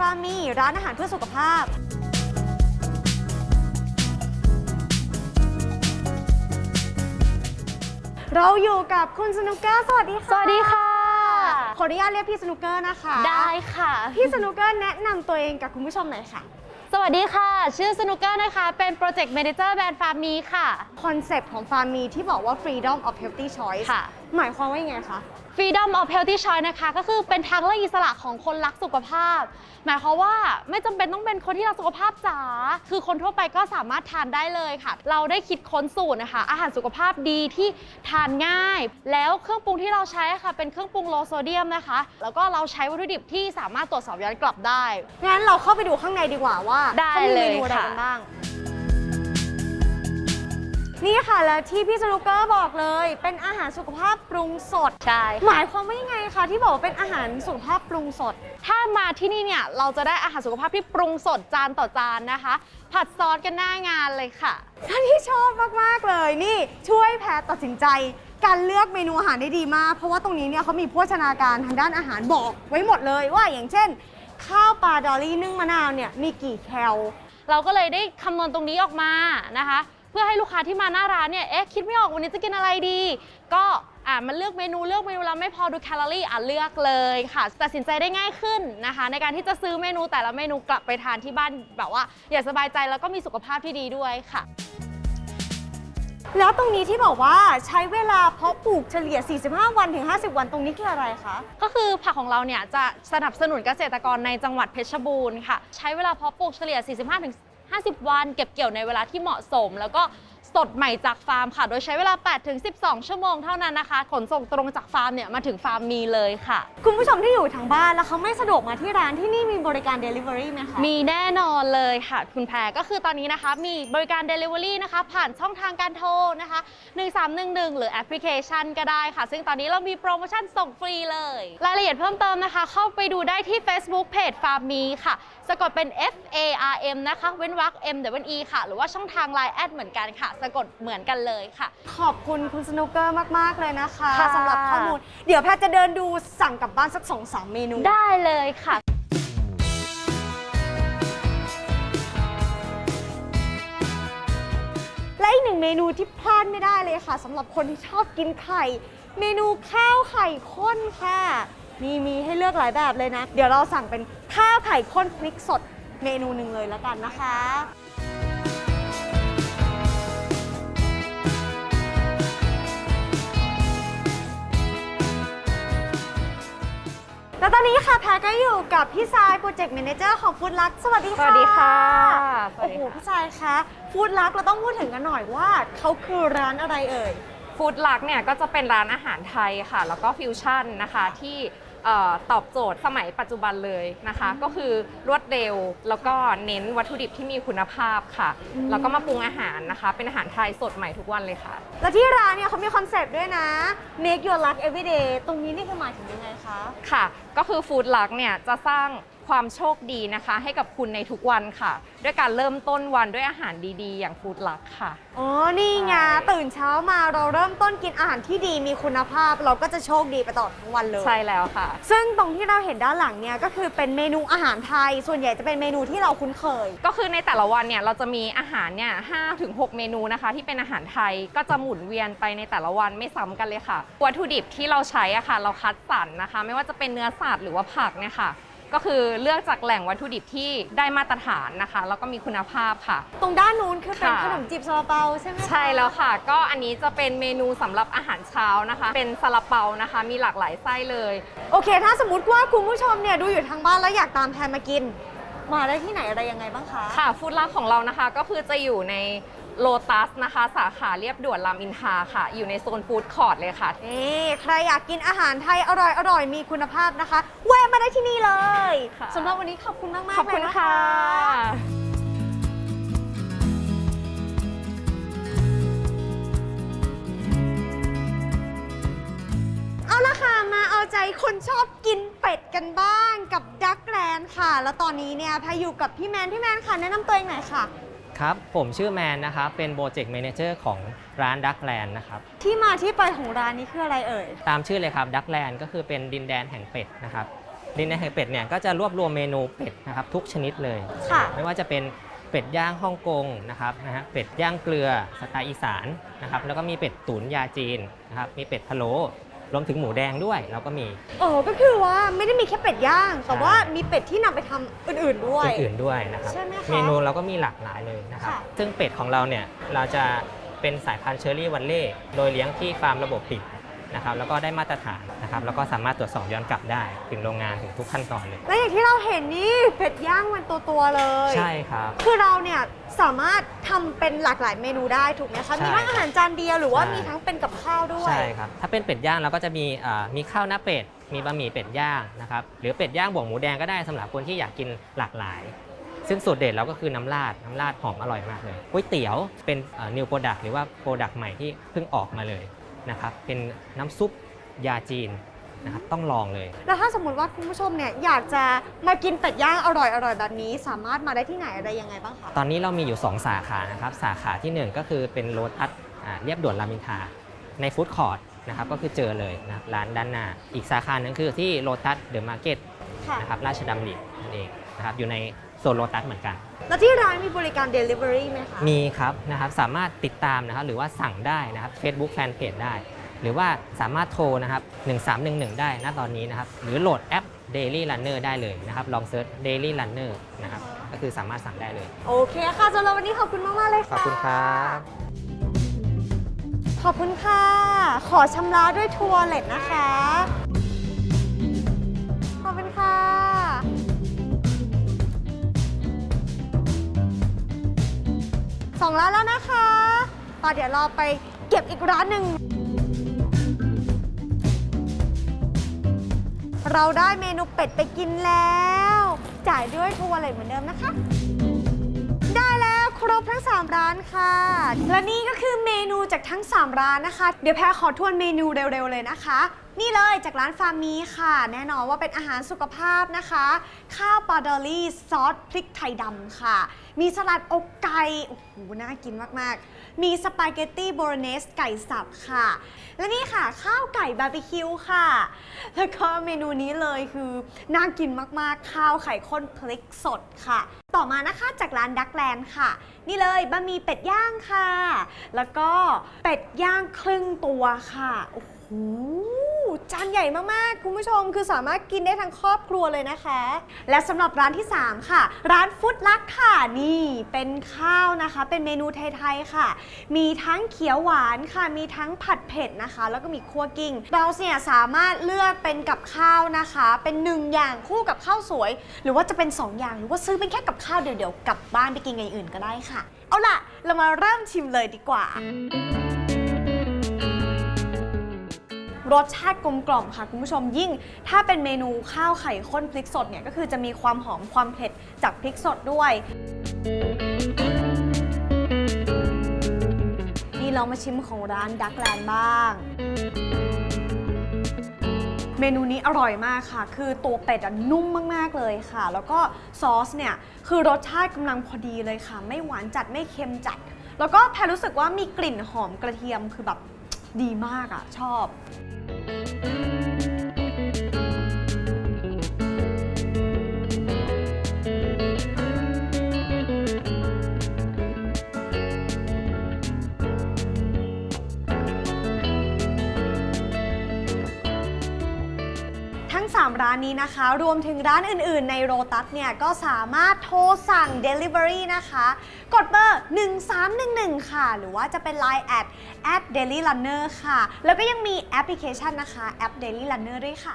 ฟาร์มีร้านอาหารเพื่อสุขภาพ เราอยู่กับคุณสนุกเกอร์สวัสดีค่ะสวัสดีค่ะ ขออนุญาตเรียกพี่สนุกเกอร์นะคะได้ค่ะ พี่สนุกเกอร์แนะนำตัวเองกับคุณผู้ชมหน่อยค่ะ สวัสดีค่ะ ชื่อสนุกเกอร์นะคะ เป็นโปรเจกต์ a ม a เจอร์แบรนด์ฟาร์มมีค่ะ คอนเซปต์ของฟาร์มีที่บอกว่า freedom of healthy choice ค่ะ หมายความว่ายังไงคะ Freedom of Healthy Choice นะคะ ก็คือเป็นทางเลือกอิสระของคนรักสุขภาพ หมายความว่าไม่จำเป็นต้องเป็นคนที่รักสุขภาพจ๋าคือคนทั่วไปก็สามารถทานได้เลยค่ะ เราได้คิดค้นสูตรนะคะ อาหารสุขภาพดีที่ทานง่าย แล้วเครื่องปรุงที่เราใช้ค่ะ เป็นเครื่องปรุงโลโซเดียมนะคะ แล้วก็เราใช้วัตถุดิบที่สามารถตรวจสอบย้อนกลับได้ งั้นเราเข้าไปดูข้างในดีกว่าว่าได้เขามีเลเมยนูอะไรค่ะ กันบ้าง นี่ค่ะแล้วที่พี่สนุกเกอร์บอกเลย เป็นอาหารสุขภาพปรุงสด ใช่ หมายความว่ายังไงคะที่บอกว่าเป็นอาหารสุขภาพปรุงสด ถ้ามาที่นี่เนี่ยเราจะได้อาหารสุขภาพที่ปรุงสดจานต่อจานนะคะ ผัดซอสกันหน้างานเลยค่ะ ท่านที่ชอบมาก ๆ เลยนี่ช่วยแพทย์ตัดสินใจ การเลือกเมนูอาหารได้ดีมาก เพราะว่าตรงนี้เนี่ยเขามีโภชนาการทางด้านอาหารบอก ไว้หมดเลยว่าอย่างเช่น ข้าวปลาดอลลี่นึ่งมะนาวเนี่ยมีกี่แคลเราก็เลยได้คำนวณตรงนี้ออกมานะคะ เพื่อให้ลูกค้าที่มาหน้าร้านเนี่ย เอ๊ะ คิดไม่ออกวันนี้จะกินอะไรดี ก็อ่ามันเลือกเมนูเลือกเมนูแล้วไม่พอดูแคลอรี่อะเลือกเลยค่ะตัดสินใจได้ง่ายขึ้นนะคะ ในการที่จะซื้อเมนูแต่ละเมนูกลับไปทานที่บ้านแบบว่า อย่าสบายใจแล้วก็มีสุขภาพที่ดีด้วยค่ะ แล้วตรงนี้ที่บอกว่าใช้เวลาเพาะปลูกเฉลี่ย 45 วันถึง 50 วันตรงนี้คืออะไรคะ ก็คือผักของเราเนี่ยจะสนับสนุนเกษตรกรในจังหวัดเพชรบูรณ์ค่ะ ใช้เวลาเพาะปลูกเฉลี่ย 45-50 วัน เก็บเกี่ยวในเวลาที่เหมาะสม แล้วก็สดใหม่จากฟาร์มค่ะ โดยใช้เวลา 8-12 ชั่วโมงเท่านั้นนะคะ ขนส่งตรงจากฟาร์มเนี่ยมาถึงฟาร์มมีเลยค่ะ คุณผู้ชมที่อยู่ทางบ้านแล้วเขาไม่สะดวกมาที่ร้านที่นี่มีบริการ Delivery ไหมคะ มีแน่นอนเลยค่ะ คุณแพรก็คือตอนนี้นะคะมีบริการ Delivery นะคะ ผ่านช่องทางการโทรนะคะ 1311 หรือแอปพลิเคชันก็ได้ค่ะ ซึ่งตอนนี้เรามีโปรโมชั่นส่งฟรีเลย รายละเอียดเพิ่มเติมนะคะ เข้าไปดูได้ที่ Facebook Page Farm Me ค่ะ สะกดเป็น F A R M นะคะ เว้นวรรค M W E ค่ะ หรือว่าช่องทาง Line แอดเหมือนกันค่ะ สะกดเหมือนกันเลยค่ะ ขอบคุณคุณสนุกเกอร์มาก ๆ เลยนะคะค่ะ สำหรับข้อมูล เดี๋ยวแพทย์จะเดินดูสั่งกลับบ้านสัก2-3เมนู ได้เลยค่ะ และอีกหนึ่งเมนูที่พลาดไม่ได้เลยค่ะสำหรับคนที่ชอบกินไข่ เมนูข้าวไข่ข้นค่ะ นี่มีให้เลือกหลายแบบเลยนะ เดี๋ยวเราสั่งเป็นข้าวไข่ข้นพริกสดเมนูหนึ่งเลยแล้วกันนะคะแล้วตอนนี้ค่ะแพรก็อยู่กับพี่ทรายโปรเจกต์ a ม a เจอร์ของฟู้ดลักสวัสดีค่ะ สวัสดีค่ะสวัโอ้สดีโหค่ะพี่ทรายคะฟู้ดลักเราต้องพูดถึงกันหน่อยว่าเขาคือร้านอะไรเอ่ยฟู้ดลักเนี่ยก็จะเป็นร้านอาหารไทยค่ะ แล้วก็ฟิวชั่นนะคะที่เอ่อ ตอบโจทย์สมัยปัจจุบันเลยนะคะ ก็คือรวดเร็วแล้วก็เน้นวัตถุดิบที่มีคุณภาพค่ะอืมแล้วก็มาปรุงอาหารนะคะ เป็นอาหารไทยสดใหม่ทุกวันเลยค่ะ แล้วที่ร้านเนี่ยเขามีคอนเซปต์ด้วยนะ make your luck every day ตรงนี้นี่คือหมายถึงยังไงคะ ค่ะ ก็คือฟู้ดลักเนี่ยจะสร้าง ความโชคดีนะคะ ให้กับคุณในทุกวันค่ะ ด้วยการเริ่มต้นวันด้วยอาหารดีๆ อย่างฟู้ดลักค่ะ อ๋อ นี่ไงใช่ตื่นเช้ามาเราเริ่มต้นกินอาหารที่ดีมีคุณภาพ เราก็จะโชคดีไปตลอดทั้งวันเลย ใช่แล้วค่ะ ซึ่งตรงที่เราเห็นด้านหลังเนี่ยก็คือเป็นเมนูอาหารไทย ส่วนใหญ่จะเป็นเมนูที่เราคุ้นเคย ก็คือในแต่ละวันเนี่ยเราจะมีอาหารเนี่ยห้าถึงหกเมนูนะคะ ที่เป็นอาหารไทยก็จะหมุนเวียนไปในแต่ละวันไม่ซ้ำกันเลยค่ะ วัตถุดิบที่เราใช้อะค่ะ เราคัดสรรนะคะ ไม่ว่าจะเป็นเนื้อสัตว์หรือว่าผักเนี่ยค่ะ ก็คือเลือกจากแหล่งวัตถุดิบที่ได้มาตรฐานนะคะ แล้วก็มีคุณภาพค่ะ ตรงด้านนู้นคือเป็นค่ะ ขนมจีบซาลาเปาใช่ไหมคะใช่แล้วค่ะ ก็อันนี้จะเป็นเมนูสำหรับอาหารเช้านะคะ เป็นซาลาเปานะคะ มีหลากหลายไส้เลย โอเค ถ้าสมมติว่าคุณผู้ชมเนี่ยดูอยู่ทางบ้านแล้วอยากตามแพนมากิน มาได้ที่ไหนอะไรยังไงบ้างคะ ค่ะฟู้ดลักของเรานะคะก็คือจะอยู่ใน โลตัสนะคะ สาขาเรียบด่วนรามอินทราค่ะ อยู่ในโซนฟู้ดคอร์ทเลยค่ะ นี่ใครอยากกินอาหารไทยอร่อยอร่อยมีคุณภาพนะคะ แวะมาได้ที่นี่เลยค่ะ สำหรับวันนี้ขอบคุณมากมากขอบคุณเลยนค่ะ เอาละค่ะมาเอาใจคนชอบกินเป็ดกันบ้างกับดักแลนค่ะ แล้วตอนนี้เนี่ยแพรอยู่กับพี่แมน พี่แมนค่ะ แนะนำตัวเองหน่อยค่ะ ครับ ผมชื่อแมนนะครับ เป็นโปรเจกต์ a ม a เจอร์ของร้านดักแลนด์นะครับ ที่มาที่ไปของร้านนี้คืออะไรเอ่ย ตามชื่อเลยครับดักแลนด์ก็คือเป็นดินแดนแห่งเป็ดนะครับ ดินในไข่เป็ดเนี่ยก็จะรวบรวมเมนูเป็ดนะครับทุกชนิดเลย ค่ะ ไม่ว่าจะเป็นเป็ดย่างฮ่องกงนะครับนะฮะ เป็ดย่างเกลือสไตล์อีสานนะครับ แล้วก็มีเป็ดตุ๋นยาจีนนะครับ มีเป็ดพะโล้ รวมถึงหมูแดงด้วยเราก็มีอ๋อก็คือว่าไม่ได้มีแค่เป็ดย่าง แต่ใช่ว่ามีเป็ดที่นำไปทำอื่นๆด้วย อื่นๆด้วยนะครับ ใช่ไหมคะเมนูเราก็มีหลากหลายเลยนะครับ ค่ะ ซึ่งเป็ดของเราเนี่ยเราจะเป็นสายพันธุ์เชอรี่วันเล่โดยเลี้ยงที่ฟาร์มระบบปิด นะครับแล้วก็ได้มาตรฐานนะครับแล้วก็สามารถตรวจสอบย้อนกลับได้ ถึงโรงงานถึงทุกขั้นตอนเลย และอย่างที่เราเห็นนี่เป็ดย่างมันตัวๆเลย ใช่ครับ คือเราเนี่ยสามารถทำเป็นหลากหลายเมนูได้ถูกไหมคะ ใช่มีทั้งอาหารจานเดียวหรือว่าใช่ มีทั้งเป็นกับข้าวด้วย ใช่ครับถ้าเป็นเป็ดย่างเราก็จะมีอ่ามีข้าวหน้าเป็ดมีบะหมี่เป็ดย่างนะครับหรือเป็ดย่างบวกหมูแดงก็ได้สำหรับคนที่อยากกินหลากหลาย ซึ่งสูตรเด็ดเราก็คือน้ำราดน้ำราดหอมอร่อยมากเลยก๋วยเตี๋ยวเป็นนิวโปรดักต์หรือว่าโปรดักต์ใหม่ที่เพิ่งออกมาเลย นะครับเป็นน้ำซุปยาจีนนะครับต้องลองเลย แล้วถ้าสมมติว่าคุณผู้ชมเนี่ยอยากจะมากินเป็ดย่างอร่อยๆแบบนี้ สามารถมาได้ที่ไหนอะไรยังไงบ้างคะ ตอนนี้เรามีอยู่ 2 สาขานะครับสาขาทีหนึ่1 ก็คือเป็นโลตัสอ่าเรียบด่วนรามอินทราในฟู้ดคอร์ทนะครับก็คือเจอเลยนะครับร้านด้านหน้า อีกสาขาหนึงคือที่โลตัสเดอะมาร์เก็ตค่ะ นะครับราชดำรินั่นเองนะครับอยู่ใน โซนโลตัสเหมือนกัน แล้วที่ร้านมีบริการ Delivery ไหมคะ มีครับนะครับสามารถติดตามนะครับหรือว่าสั่งได้นะครับ Facebook Fanpage ได้ หรือว่าสามารถโทรนะครับ 1311 ได้นะตอนนี้นะครับ หรือโหลดแอป Daily Runner ได้เลยนะครับ ลองเซิร์ช Daily Runner นะครับ ก็คือสามารถสั่งได้เลย โอเคค่ะสำหรับวันนี้ขอบคุณมาก ๆ เลยขอบค่ะคุณครับ ขอบคุณค่ะ ขอชำระด้วยทัวร์เล็ตนะคะ สองร้านแล้วนะคะต่อเดี๋ยวเราไปเก็บอีกร้านหนึ่ง เราได้เมนูเป็ดไปกินแล้ว จ่ายด้วยทัวร์เลยเหมือนเดิมนะคะ รบทั้ง 3 ร้านค่ะ และนี่ก็คือเมนูจากทั้ง 3 ร้านนะคะ เดี๋ยวแพรขอทวนเมนูเร็วๆเลยนะคะ นี่เลยจากร้านฟาร์มีค่ะ แน่นอนว่าเป็นอาหารสุขภาพนะคะ ข้าวปลาดอลลี่ซอสพริกไทยดำค่ะ มีสลัดอกไก่ โอ้โห น่ากินมากๆ มีสปาเกตตี้โบโลเนสไก่สับค่ะ และนี่ค่ะข้าวไก่บาร์บีคิวค่ะ แล้วก็เมนูนี้เลยคือน่ากินมากๆ ข้าวไข่ข้นพริกสดค่ะ ต่อมานะคะจากร้านดักแลนด์ค่ะ นี่เลยบะหมี่เป็ดย่างค่ะ แล้วก็เป็ดย่างครึ่งตัวค่ะ โอ้โห จานใหญ่มากๆ คุณผู้ชมคือสามารถกินได้ทั้งครอบครัวเลยนะคะ และสำหรับร้านที่ 3 ค่ะ ร้านฟุตลักค่ะนี่เป็นข้าวนะคะ เป็นเมนูไทยๆค่ะ มีทั้งเขียวหวานค่ะ มีทั้งผัดเผ็ดนะคะ แล้วก็มีคั่วกิ้งเราเนี่ยสามารถเลือกเป็นกับข้าวนะคะ เป็นหนึ่งอย่างคู่กับข้าวสวย หรือว่าจะเป็นสองอย่างหรือว่าซื้อเป็นแค่กับข้าวเดี๋ยวๆกลับบ้านไปกินอย่างอื่นก็ได้ค่ะ เอาล่ะ เรามาเริ่มชิมเลยดีกว่า รสชาติกลมกล่อมค่ะคุณผู้ชมยิ่ง ถ้าเป็นเมนูข้าวไข่ข้นพริกสดเนี่ยก็คือจะมีความหอมความเผ็ดจากพริกสดด้วยนี่เรามาชิมของร้านดักแลนบ้างเมนูนี้อร่อยมากค่ะ คือตัวเป็ดนุ่มมาก ๆ เลยค่ะ แล้วก็ซอสเนี่ย คือรสชาติกำลังพอดีเลยค่ะ ไม่หวานจัดไม่เค็มจัด แล้วก็แพรรู้สึกว่ามีกลิ่นหอมกระเทียมคือแบบดีมากอะ ชอบ 3 ร้านนี้นะคะ รวมถึงร้านอื่นๆ ในโรตัสเนี่ย ก็สามารถโทรสั่ง Delivery นะคะ กดเบอร์ 1311 ค่ะ หรือว่าจะเป็น Line แอด at daily runner ค่ะ แล้วก็ยังมีแอปพลิเคชันนะคะ แอป daily runner ด้วยค่ะ